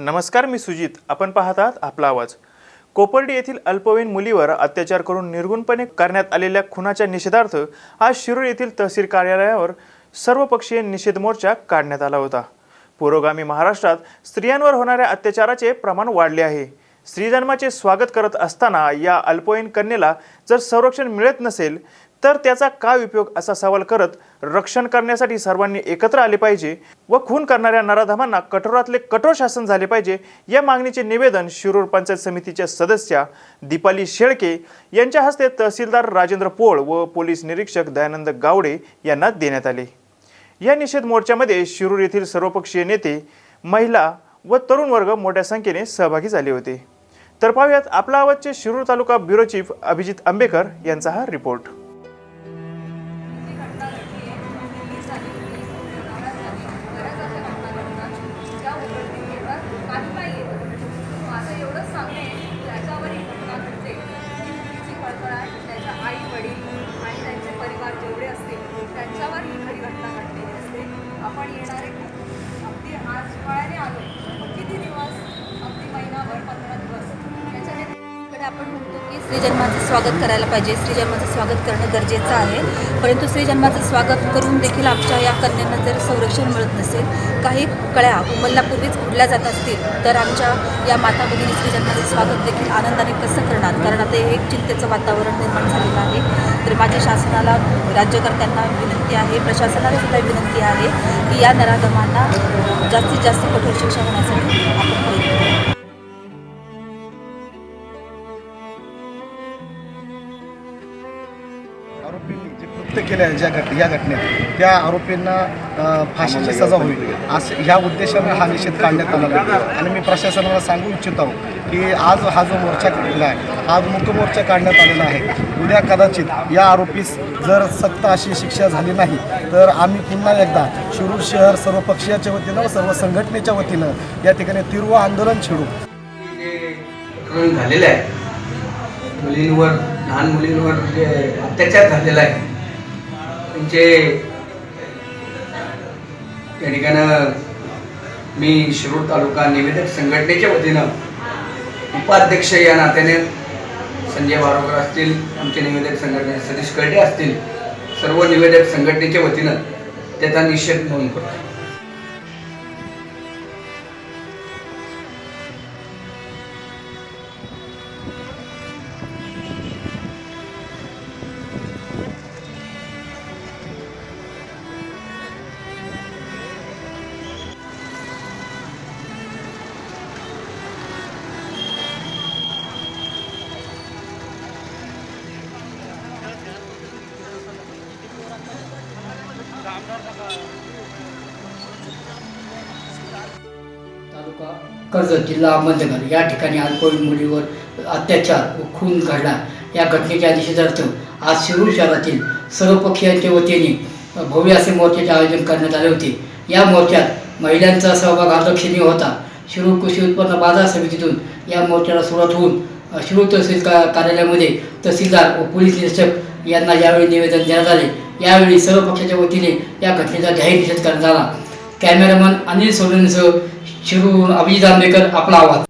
नमस्कार मी सुजित. आपण पाहत आहात आपला आवाज. कोपर्डी येथील अल्पवयीन मुलीवर अत्याचार करून निर्गुणपणे करण्यात आलेल्या खुनाच्या निषेधार्थ आज शिरूर येथील तहसील कार्यालयावर सर्वपक्षीय निषेध मोर्चा काढण्यात आला होता. पुरोगामी महाराष्ट्रात स्त्रियांवर होणाऱ्या अत्याचाराचे प्रमाण वाढले आहे. स्त्रीजन्माचे स्वागत करत असताना या अल्पवयीन कन्येला जर संरक्षण मिळत नसेल तर त्याचा काय उपयोग असा सवाल करत रक्षण करण्यासाठी सर्वांनी एकत्र आले पाहिजे व खून करणाऱ्या नराधमांना कठोरातले कठोर शासन झाले पाहिजे या मागणीचे निवेदन शिरूर पंचायत समितीच्या सदस्या दीपाली शेळके यांच्या हस्ते तहसीलदार राजेंद्र पोळ व पोलीस निरीक्षक दयानंद गावडे यांना देण्यात आले. या निषेध मोर्चामध्ये शिरूर येथील सर्वपक्षीय नेते महिला व तरुण वर्ग मोठ्या संख्येने सहभागी झाले होते. तर पाहूयात आपला आवाजचे शिरूर तालुका ब्युरो चीफ अभिजित आंबेकर यांचा हा रिपोर्ट. येणारे खूप अगदी आज हिवाळ्याने आलो त्याच्याने आपण म्हणतो की श्रीजन्माचं स्वागत करायला पाहिजे. स्त्रीजन्माचं स्वागत करणं गरजेचं आहे. परंतु श्रीजन्माचं स्वागत करून देखील आमच्या या कन्यांना जर संरक्षण मिळत नसेल काही कळ्या उमलण्यापूर्वीच उडल्या जात असतील तर आमच्या या माता भगिनी श्रीजन्माचं स्वागत देखील आनंदाने कसं करणार? कारण आता एक चिंतेचं वातावरण निर्माण झालेलं आहे. तर माझ्या शासनाला राज्यकर्त्यांना विनंती आहे प्रशासनाला सुद्धा विनंती आहे की या नराधमांना जास्तीत जास्त कठोर शिक्षा होण्यासाठी आपण प्रयत्न आरोपींनी जे कृत्य केले आहे ज्या घट या घटनेत त्या आरोपींना फाशीची सजा होईल. असं ह्या उद्देशाने हा निषेध काढण्यात आलेला आहे. आणि मी प्रशासनाला सांगू इच्छित आहो की आज हा जो मोर्चा काढलेला आहे हा मुक्त मोर्चा काढण्यात आलेला आहे. उद्या कदाचित या आरोपीस जर सक्त अशी शिक्षा झाली नाही तर आम्ही पुन्हा एकदा शिरूर शहर सर्व पक्षीयाच्या वतीनं व सर्व संघटनेच्या वतीनं या ठिकाणी तीव्र आंदोलन छेडू. झालेलं आहे मुलींवर लहान मुलींवर जे अत्याचार झालेला आहे त्यांचे त्या ठिकाणं मी शिरूर तालुका निवेदक संघटनेच्या वतीनं उपाध्यक्ष या नात्याने संजय बारोकर असतील आमचे निवेदक संघटने सतीश कर्डे असतील सर्व निवेदक संघटनेच्या वतीनं त्याचा निषेध नोंद करतो. तालुका कर्जत जिल्हा अहमदनगर या ठिकाणी अल्पवयीन मुलीवर अत्याचार व खून घडला. या घटनेच्या निषेधार्थ आज शिरूर शहरातील सर्व पक्षीयांच्या वतीने भव्य असे मोर्चाचे आयोजन करण्यात आले होते. या मोर्चात महिलांचा सहभाग अलक्षणीय होता. शिरूर कृषी उत्पन्न बाजार समितीतून या मोर्चाला सुरुवात होऊन शिरूर तहसील का कार्यालयामध्ये तहसीलदार व पोलीस निरीक्षक यांना यावेळी निवेदन देण्यात आले. यावेळी सर्व पक्षाच्या वतीने या घटनेचा जाहीर निषेध करण्यात आला. कॅमेरामन अनिल सोडणीसह शिरून अभिजित आंबेकर आपला आवाज.